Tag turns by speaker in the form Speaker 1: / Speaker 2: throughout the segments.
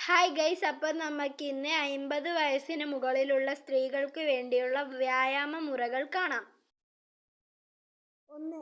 Speaker 1: Hi guys അപ്പം നമുക്ക് ഇന്ന് അമ്പത് വയസ്സിന് മുകളിലുള്ള സ്ത്രീകൾക്ക് വേണ്ടിയുള്ള വ്യായാമ മുറകൾ കാണാം. ഒന്ന്.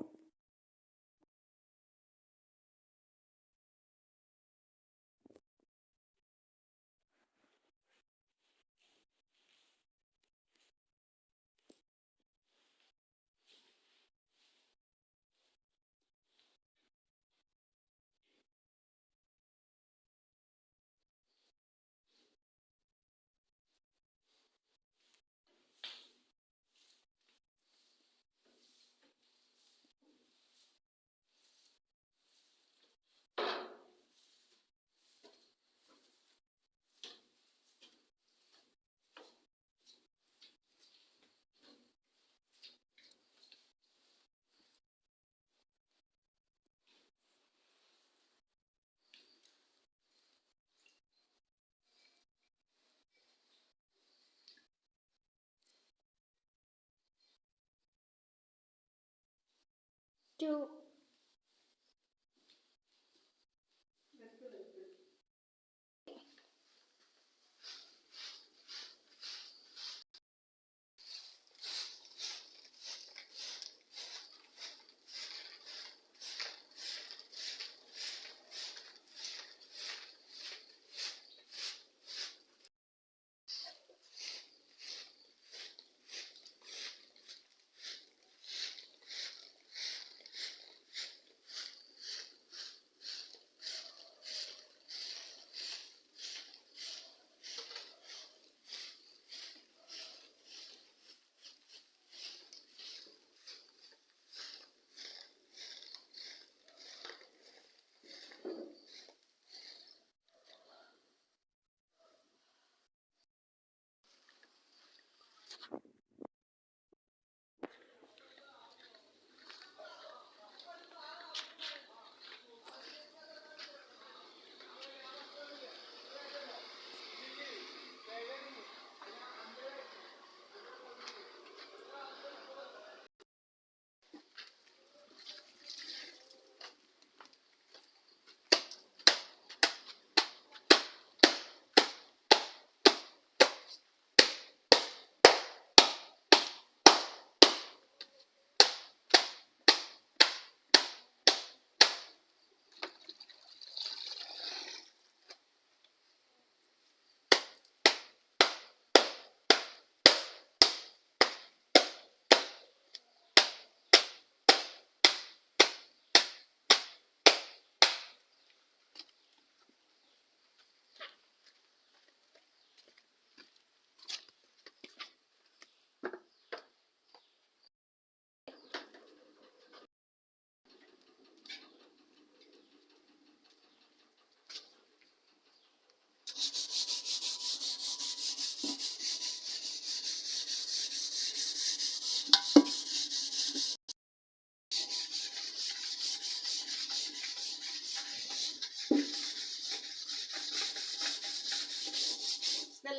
Speaker 1: 就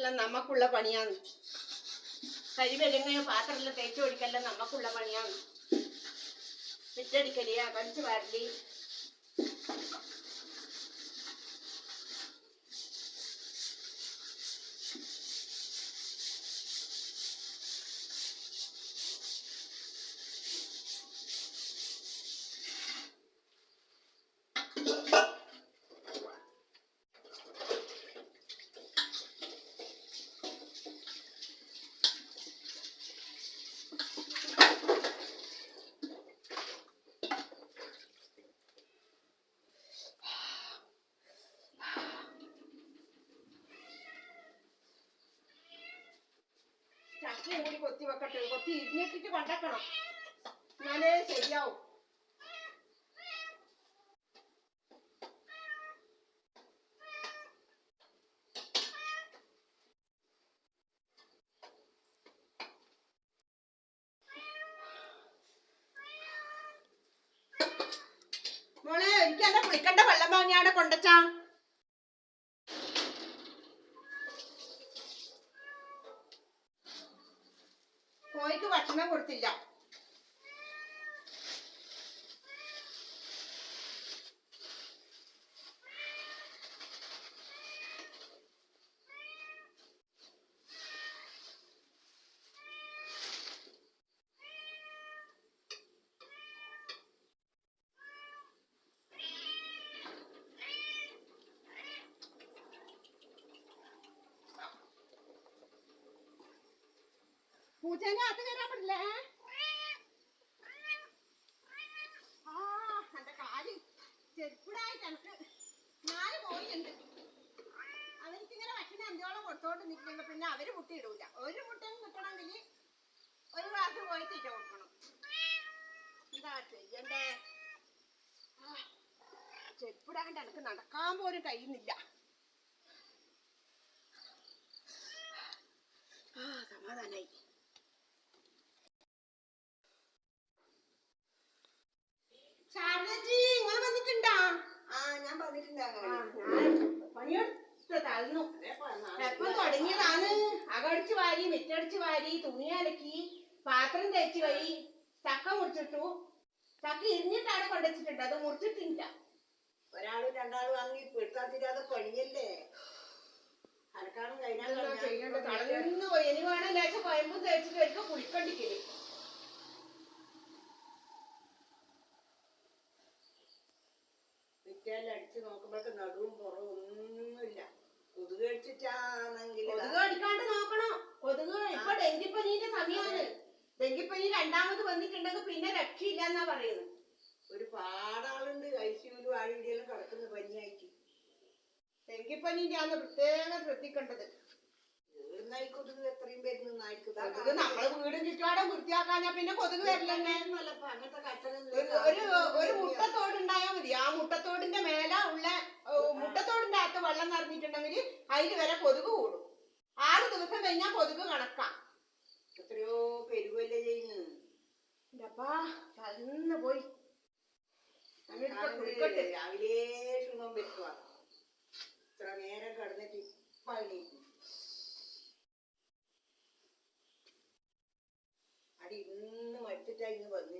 Speaker 2: ഇതെല്ലാം നമുക്കുള്ള പണിയാണ്. കഴിവല്ലെങ്കിൽ പാത്രമെല്ലാം തേച്ച് പിടിക്കെല്ലാം നമുക്കുള്ള പണിയാണ്. പിറ്റടിക്കലിയാ കഴിച്ചു വരൽ ചട്ടിയും കൂടി കൊത്തി വെക്കട്ടെ. കൊത്തി ഇരിഞ്ഞിട്ടിട്ട് കൊണ്ടക്കണം. എന്നാലേ ശരിയാവും. മോളെ എനിക്ക് എന്റെ കുളിക്കണ്ട വെള്ളം വാങ്ങിയാടെ കൊണ്ടച്ചാ കൊടുത്തില്ല പൂജനെ അത് വരാം പറ്റില്ല ആ എന്റെ കാൽ നാല് പോയിട്ടുണ്ട് അവനിക്കിങ്ങനെ ഭക്ഷണം അഞ്ചോളം കൊടുത്തോണ്ട് പിന്നെ അവർ മുട്ടയിടൂല. ഒരു മുട്ടയും കിട്ടണമെങ്കിൽ ഒരു ഗ്ലാസ് പോയി തീറ്റ കൊടുക്കണം. എന്താ ചെയ്യണ്ടേ? ചെരുപ്പിടാണ്ട് എനിക്ക് നടക്കാൻ പോലും കഴിയുന്നില്ല. ആ സമാധാനായി ശാരദജി നിങ്ങൾ വന്നിട്ടുണ്ടാ
Speaker 3: ആ ഞാൻ പറഞ്ഞിട്ടുണ്ട്
Speaker 2: ആ, ഞാൻ തളർന്നു എപ്പം തുടങ്ങിയതാണ്. അകടിച്ചു വാരി മിറ്റടിച്ചു വാരി തുണി അലക്കി പാത്രം തേച്ച് വഴി ചക്ക മുറിച്ചിട്ടു. ചക്ക ഇരിഞ്ഞിട്ടാണ് കൊണ്ടുവച്ചിട്ടുണ്ട്. അത് മുറിച്ചിട്ടില്ല.
Speaker 3: ഒരാളും രണ്ടാളും വാങ്ങി പെടുത്താത്തിരാതെ പണിയല്ലേ? അനക്കാണ് കഴിഞ്ഞാൽ?
Speaker 2: തളർന്നു പോയി. ഇനി വേണം ലേശം കൊയമ്പും തേച്ചിട്ട് ഒരിക്കൽ കുളിക്കണ്ടിക്കൽ
Speaker 3: വിറ്റാലും അടിച്ച് നോക്കുമ്പോഴൊക്കെ നടുവും പുറവും ഒന്നുമില്ല കൊതുക് അടിച്ചിട്ടാണെങ്കിൽ
Speaker 2: കൊതുക് കടിക്കാണ്ട് നോക്കണം കൊതുക് ഇപ്പൊ ഡെങ്കിപ്പനീന്റെ സമയമാണ് ഡെങ്കിപ്പനി രണ്ടാമത് വന്നിട്ടുണ്ടെങ്കിൽ പിന്നെ രക്ഷയില്ല എന്നാ പറയുന്നത്.
Speaker 3: ഒരു പാടാളുണ്ട്. ഐസിയുലും ആഴിയിലും കിടക്കുന്ന പനിയായിട്ട്.
Speaker 2: ഡെങ്കിപ്പനിന്റെ ആണ് പ്രത്യേകം ശ്രദ്ധിക്കേണ്ടത്.
Speaker 3: കൊതുക് എത്രയും വരുന്നു
Speaker 2: കൊതുക് നമ്മളെ വീടും ചുറ്റുപാടും വൃത്തിയാക്കാഞ്ഞാ പിന്നെ കൊതുക് വരില്ലെന്നെ ഒരു ഒരു ഒരു മുട്ടത്തോട് ഉണ്ടായാ മതി. ആ മുട്ടത്തോടിന്റെ മേല ഉള്ള മുട്ടത്തോടിന്റെ അകത്ത് വെള്ളം നിറഞ്ഞിട്ടുണ്ടെങ്കിൽ അതിൽ വരെ കൊതുക് കൂടും. ആറ് ദിവസം കഴിഞ്ഞാൽ കൊതുക് കണക്കാം.
Speaker 3: എത്രയോ പെരുവല്ലേ ചെയ്യുന്നു
Speaker 2: അപ്പാ തന്നു പോയി.
Speaker 3: രാവിലെ ശുഭം വെക്കുക ഇത്ര നേരം കിടന്നിട്ട് ഇപ്പൊ എണീക്കും. അടി ഇന്ന് മടുത്തിട്ടാ ഇന്ന് വന്ന്.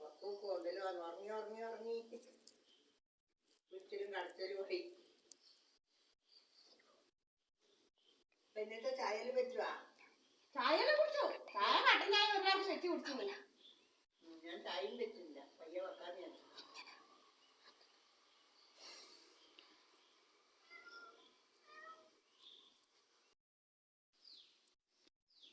Speaker 3: പപ്പൊക്കെ ഉണ്ടല്ലോ അത് ഉറങ്ങി ഉറങ്ങി ഉറങ്ങി. വിളിച്ചലും കടത്തലും പോയി എന്നിട്ട് ചായൽ ചായൽ പറ്റുവാ?
Speaker 2: ചായയെല്ലാം കുടിച്ചു? ചായ കട്ടൻ ചായ ഒരു പ്രാവശ്യം വെച്ച് കുടിച്ചില്ല
Speaker 3: ഞാൻ ചായയും വെച്ചില്ല. പയ്യ വെക്കാതെ ഞാൻ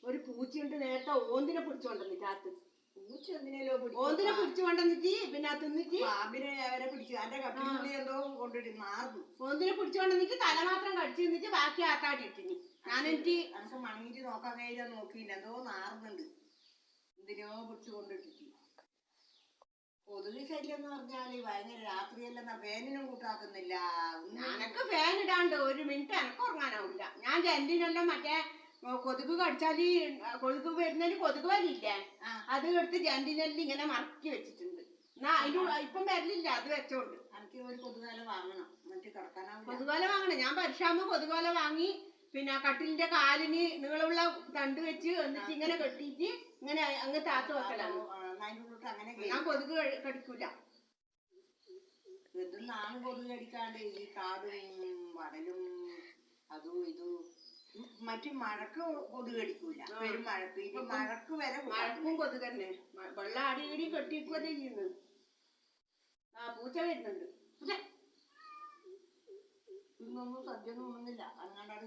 Speaker 2: ഒരു പൂച്ചയുണ്ട് നേരത്തെ ഓന്തിനെ പിടിച്ചോണ്ടെന്നിട്ട് അകത്ത്.
Speaker 3: പൂച്ച എന്തിനല്ലോ
Speaker 2: ഓന്തിനെ പിടിച്ചോണ്ടെന്നിട്ട് പിന്നെ അത് തിന്നിട്ട്
Speaker 3: പാമ്പിനെ അവരെ പിടിച്ചു എന്റെ കട്ടിനുള്ളിൽ എന്തോ കൊണ്ടിട്ട് മാറുന്നു
Speaker 2: ഓന്തിനെ പിടിച്ചോണ്ടെന്നിട്ട് തല മാത്രം കടിച്ചു നിന്നിട്ട് ബാക്കി ആത്താടി ഇട്ടിനി. ഞാൻ
Speaker 3: അനക്ക് മണങ്ങിട്ട് നോക്കാൻ കഴിയാൻ നോക്കിയില്ല. എന്തോ നാറുന്നുണ്ട് എന്തിനോ പിടിച്ചു കൊണ്ടിട്ടിട്ട്. കൊതുക് ശല്യം എന്ന് പറഞ്ഞാൽ ഭയങ്കര രാത്രിയെല്ലാം ഫാനിനും കൂട്ടാക്കുന്നില്ല.
Speaker 2: എനക്ക് ഫാൻ ഇടാണ്ട് ഒരു മിനിറ്റ് അനക്ക് ഉറങ്ങാനാവില്ല ഞാൻ ജന്റിനെല്ലാം മറ്റേ കൊതുക് കടിച്ചാൽ കൊതുക് വരുന്നതിന് കൊതുക് വരില്ലേ. അത് എടുത്ത് ജന്റിനെല്ലാം ഇങ്ങനെ മറക്കി വെച്ചിട്ടുണ്ട്. എന്നാ അതിന് ഇപ്പം വരലില്ല അത് വെച്ചോണ്ട്.
Speaker 3: എനിക്ക് ഒരു കൊതുകാല വാങ്ങണം. എന്നിട്ട് കിടക്കാനാവില്ല.
Speaker 2: കൊതുകാല വാങ്ങണം. ഞാൻ പരിശാമ കൊതുകാല വാങ്ങി പിന്നെ കട്ടിലിന്റെ കാലിന് നീളമുള്ള തണ്ട് വെച്ച് എന്നിട്ട് ഇങ്ങനെ കെട്ടിയിട്ട് ഇങ്ങനെ അങ്ങ് താത്ത് വെക്കലാണ്. ഞാൻ കൊതുക് കടിക്കൂല.
Speaker 3: എന്തെന്നാണ് കൊതുക് കടിക്കാണ്ട് ഈ കാടും വടലും അതും ഇതും ഉം, മറ്റു മഴക്ക് കൊതുക് കടിക്കൂല. പെരും മഴക്ക്. ഇപ്പൊ മഴക്ക് വരെ
Speaker 2: മഴക്കും കൊതുക് തന്നെ. വെള്ളം അടി ഇടി കെട്ടിക്കുവല്ലേ ചെയ്യുന്നത്. ആ പൂച്ച വരുന്നുണ്ട്. പൂച്ച.
Speaker 3: ഇന്നൊന്നും സദ്യ ഒന്നും അങ്ങാണ്ടാണ്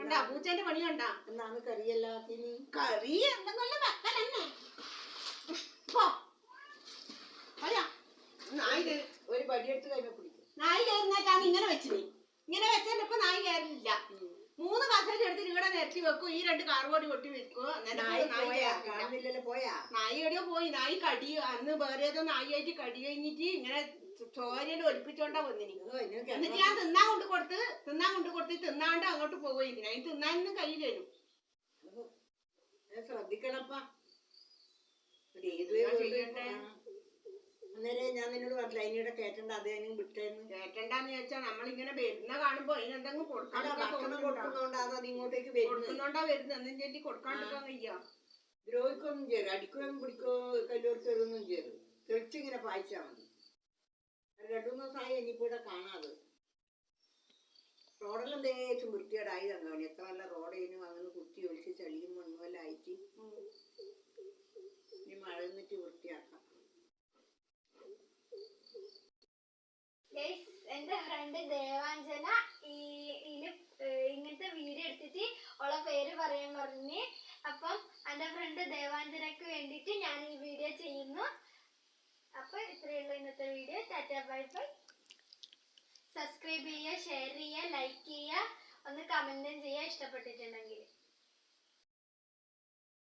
Speaker 2: കണ്ടാ പൂച്ചേന്റെ പണി കണ്ടാ
Speaker 3: എന്നാണ് കറിയല്ലാത്തിന്
Speaker 2: കറി എന്തെങ്കിലും പോ അയ്യാ നായി
Speaker 3: ഒരു പടിയെടുത്ത് കൈമ പിടിക്കും
Speaker 2: നായി കയറുന്നേക്കാണ് ഇങ്ങനെ വെച്ചിനി ഇങ്ങനെ വെച്ചാൽ ഇപ്പൊ നായി കയറില്ല. മൂന്ന് കസേര എടുത്ത് ഇവിടെ നിരത്തി വെക്കും. ഈ രണ്ട് കാർബോർഡ് കൊട്ടി വെക്കും.
Speaker 3: നായി
Speaker 2: നായി നായി എവിടെയോ പോയി. നായി കടി അന്ന് വേറെ ഏതോ നായിയായിട്ട് കടി കഴിഞ്ഞിട്ട് ഇങ്ങനെ ചോരയിൽ ഒലിപ്പിച്ചോണ്ടാ
Speaker 3: വന്നിരിക്കും
Speaker 2: എന്നിട്ട് ഞാൻ തിന്നാൻ കൊണ്ട് കൊടുത്ത് തിന്നാൻ കൊണ്ട് കൊടുത്ത് തിന്നാണ്ട് അങ്ങോട്ട് പോവുകയും അതിന് തിന്നാനൊന്നും കയ്യിൽ വരും
Speaker 3: ശ്രദ്ധിക്കണപ്പാ? ആ. അന്നേരം ഞാൻ നിന്നോട് പറഞ്ഞില്ല അതിനിടെ കേട്ടണ്ട അത് ഞാൻ വിട്ടേന്ന്.
Speaker 2: കേട്ടണ്ടെന്ന് ചോദിച്ചാൽ നമ്മളിങ്ങനെ വരുന്ന കാണുമ്പോ അതിനെന്തെങ്കിലും കൊടുക്കാൻ
Speaker 3: കൊടുക്കുന്നോണ്ടാണ് അത് ഇങ്ങോട്ടേക്ക്
Speaker 2: കൊടുക്കുന്നോണ്ടാ വരുന്നത് എന്നും ചേട്ടി കൊടുക്കാണ്ടിരിക്കാൻ വയ്യ
Speaker 3: ദ്രോഹിക്കൊന്നും ചെയ്യരുത്. അടിക്കുകയും പിടിക്കുകയോ കല്ലോർക്കൊന്നും ചെയ്യരുത്. തെളിച്ചിങ്ങനെ പായിച്ചാൽ മതി. രണ്ടു ദിവസമായി ഇനിയിപ്പോ ഇവിടെ കാണാതെ. റോഡെല്ലാം ദേശം വൃത്തികേടായി തന്നോണി എത്ര നല്ല റോഡേനും അങ്ങനെ കുത്തി ഒഴിച്ച് ചളിയും മണ്ണും എല്ലാം ആയിട്ട് ഇനി മഴ നിന്നിട്ട് വൃത്തിയാക്കാം.
Speaker 1: എന്റെ ഫ്രണ്ട് ദേവാഞ്ജന ഈ സബ്സ്ക്രൈബ്